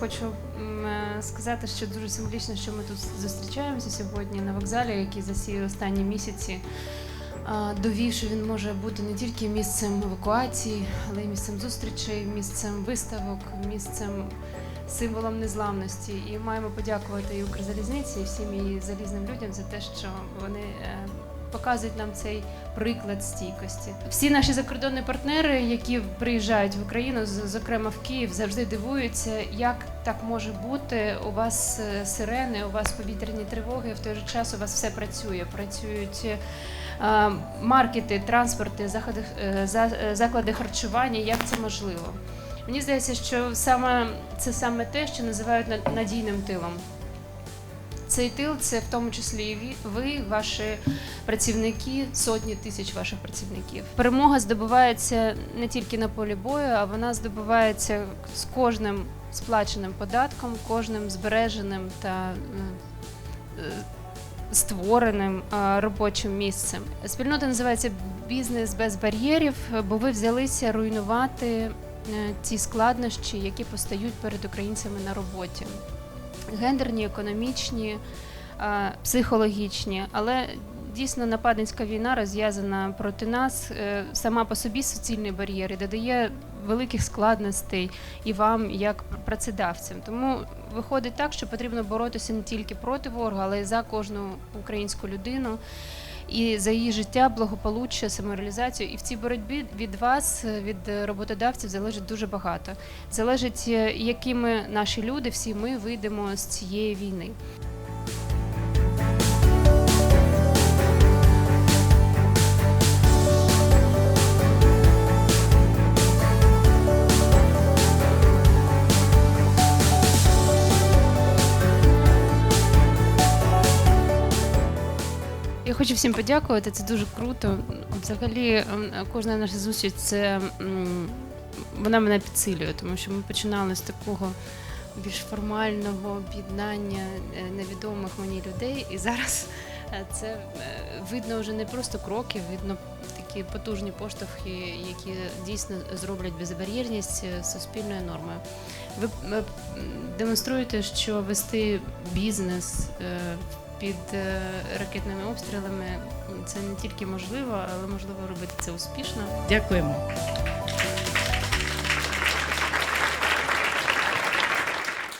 хочу м, е, сказати, що дуже символічно, що ми тут зустрічаємося сьогодні на вокзалі, який засіяв останні місяці. Довів, що він може бути не тільки місцем евакуації, але й місцем зустрічей, місцем виставок, місцем символом незламності. І маємо подякувати і Укрзалізниці, і всім її залізним людям за те, що вони е, показують нам цей приклад стійкості. Всі наші закордонні партнери, які приїжджають в Україну, зокрема в Київ, завжди дивуються, як так може бути. У вас е, сирени, у вас повітряні тривоги. В той же час у вас все працює. Працюють е, маркети, транспорти, заходи, е, за- заклади харчування. Як це можливо? Мені здається, що саме це саме те, що називають на- надійним тилом. Цей тил це в тому числі і ви, ваші працівники, сотні тисяч ваших працівників. Перемога здобувається не тільки на полі бою, а вона здобувається з кожним сплаченим податком, кожним збереженим та е, е, створеним е, робочим місцем. Спільнота називається бізнес без бар'єрів, бо ви взялися руйнувати ті складнощі, які постають перед українцями на роботі. Гендерні, економічні, е, психологічні, але дійсно нападницька війна розв'язана проти нас е, сама по собі суцільний бар'єр і додає великих складностей і вам, як працедавцям. Тому виходить так, що потрібно боротися не тільки проти ворога, але й за кожну українську людину. І за її життя, благополуччя, самореалізацію. І в цій боротьбі від вас, е, від роботодавців, залежить дуже багато. Залежить, е, якими наші люди, всі ми вийдемо з цієї війни. Хочу всім подякувати. Це дуже круто. Взагалі, кожна наша зустріч це вона мене підсилює, тому що ми починали з такого більш формального об'єднання е, невідомих мені людей, і зараз е, це е, видно вже не просто кроки, видно такі потужні поштовхи, які дійсно зроблять безбар'єрність суспільною нормою. Ви демонструєте, що вести бізнес під е, ракетними обстрілами це не тільки можливо, але можливо робити це успішно. Дякуємо.